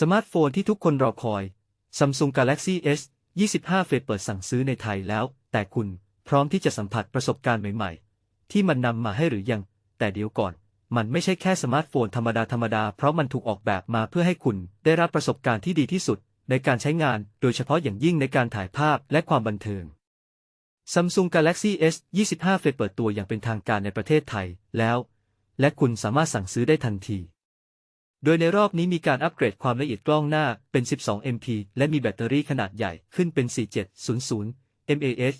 สมาร์ทโฟนที่ทุกคนรอคอย Samsung Galaxy S 25 Flip เปิดสั่งซื้อในไทยแล้ว แต่คุณพร้อมที่จะสัมผัสประสบการณ์ใหม่ๆ ที่มันนำมาให้หรือยัง แต่เดี๋ยวก่อน มันไม่ใช่แค่สมาร์ทโฟนธรรมดาธรรมดา เพราะมันถูกออกแบบมาเพื่อให้คุณได้รับประสบการณ์ที่ดีที่สุด ในการใช้งาน โดยเฉพาะอย่างยิ่งในการถ่ายภาพและความบันเทิง Samsung Galaxy S 25 Flip เปิดตัวอย่างเป็นทางการในประเทศไทยแล้ว และคุณสามารถสั่งซื้อได้ทันที โดยในรอบนี้มีการอัปเกรดความละเอียดกล้องหน้าเป็น 12 MP และมีแบตเตอรี่ขนาดใหญ่ขึ้นเป็น 4700 mAh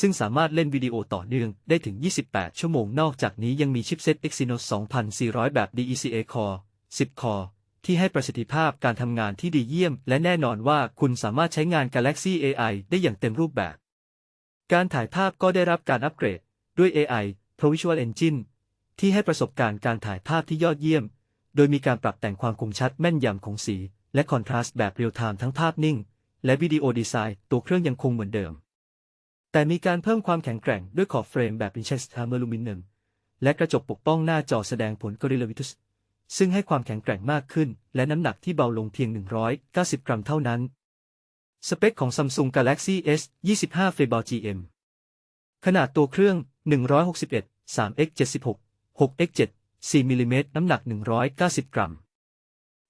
ซึ่งสามารถเล่นวิดีโอต่อเนื่องได้ถึง 28 ชั่วโมง นอกจากนี้ยังมีชิปเซ็ต Exynos 2400 แบบ DECA Core 10 Core ที่ให้ประสิทธิภาพการทำงานที่ดีเยี่ยม และแน่นอนว่าคุณสามารถใช้งาน Galaxy AI ได้อย่างเต็มรูปแบบ การถ่ายภาพก็ได้รับการอัปเกรด ด้วย AI Pro Visual Engine ที่ให้ประสบการณ์การถ่ายภาพที่ยอดเยี่ยม โดยมีการปรับแต่งความคมชัดแม่นยำของสี และคอนทราสต์แบบเรียลไทม์ทั้งภาพนิ่ง และวิดีโอดีไซน์ตัวเครื่องยังคงเหมือนเดิม แต่มีการเพิ่มความแข็งแกร่งด้วยขอบเฟรมแบบ i n c h e s t a m e r Aluminum และกระจกปกป้องหน้าจอแสดงผล Gorilla Vitus ซึ่งให้ความแข็งแกร่งมากขึ้น และน้ำหนักที่เบาลงเพียง 190 กรัมเท่านั้น สเปคของ Samsung Galaxy S 25 f l e b a l GM ขนาดตัวเครื่อง 161 3x 76 6x 7 4 มิลลิเมตร น้ำหนัก 190 กรัม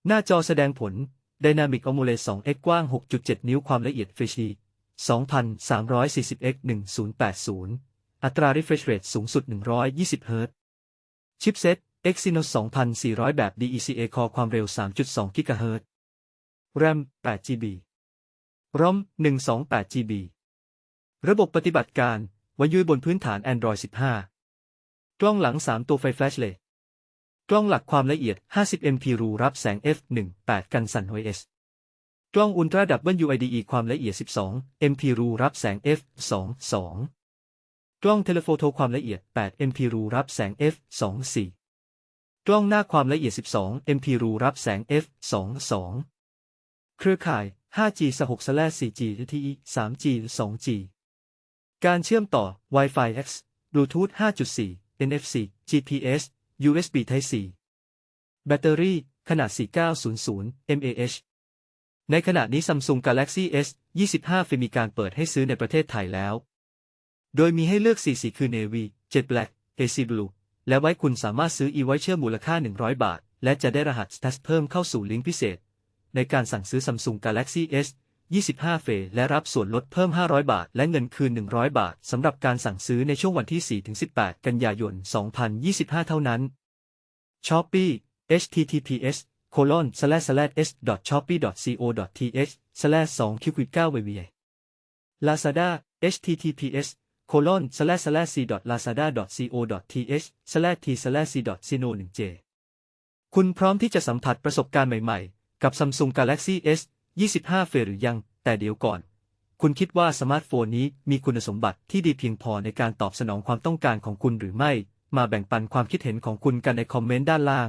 หน้าจอแสดงผล Dynamic AMOLED 2x กว้าง 6.7 นิ้วความละเอียด FHD 2340x 1080 อัตรา refresh rate สูงสุด 120 เฮิร์ตชิปเซ็ต Exynos 2400 แบบ DECA Core ความเร็ว 3.2 GHz RAM 8GB ROM 128 GB ระบบปฏิบัติการ วันยุยบนพื้นฐาน Android 15 กล้องหลัง 3 ตัวไฟแฟลชเลย กล้องหลักความละเอียด 50 MP รูรับแสง f1.8 กันสั่น OIS กล้องอุลตราดับเบิล UIDE ความละเอียด 12 MP รูรับแสง f2.2 กล้องเทเลโฟโตความละเอียด 8 MP รูรับแสง f2.4 กล้องหน้าความละเอียด 12 MP รูรับแสง f2.2 เครือข่าย 5G 6 4G LTE 3G 2G การเชื่อมต่อ Wi-Fi X Bluetooth 5.4 NFC GPS USB Type C แบตเตอรี่ขนาด 4900 mAh ในขณะนี้ Samsung Galaxy S 25 Fi มีการเปิดให้ซื้อในประเทศไทยแล้ว โดยมีให้เลือกสีสีคือ Navy Jet Black AC Blue และไว้คุณสามารถซื้อ e-voucher มูลค่า 100 บาท และจะได้รหัส STAS เพิ่มเข้าสู่ลิงก์พิเศษ ในการสั่งซื้อ Samsung Galaxy S 25 เฟและรับส่วนลดเพิ่ม 500 บาท และเงินคืน 100 บาท สำหรับการสั่งซื้อในช่วงวันที่ 4-18 กันยายน 2025 เท่านั้น Shopee https colon slash slash s shopee co th slash 2 q 9 v v Lazada https colon slash slash c lazada co th slash t slash c sino 1 j คุณพร้อมที่จะสัมผัสประสบการณ์ใหม่ ๆ กับ Samsung Galaxy S 25 เฟหรือยัง แต่เดี๋ยวก่อน คุณคิดว่าสมาร์ทโฟนนี้มีคุณสมบัติที่ดีเพียงพอในการตอบสนองความต้องการของคุณหรือไม่ มาแบ่งปันความคิดเห็นของคุณกันในคอมเมนต์ด้านล่าง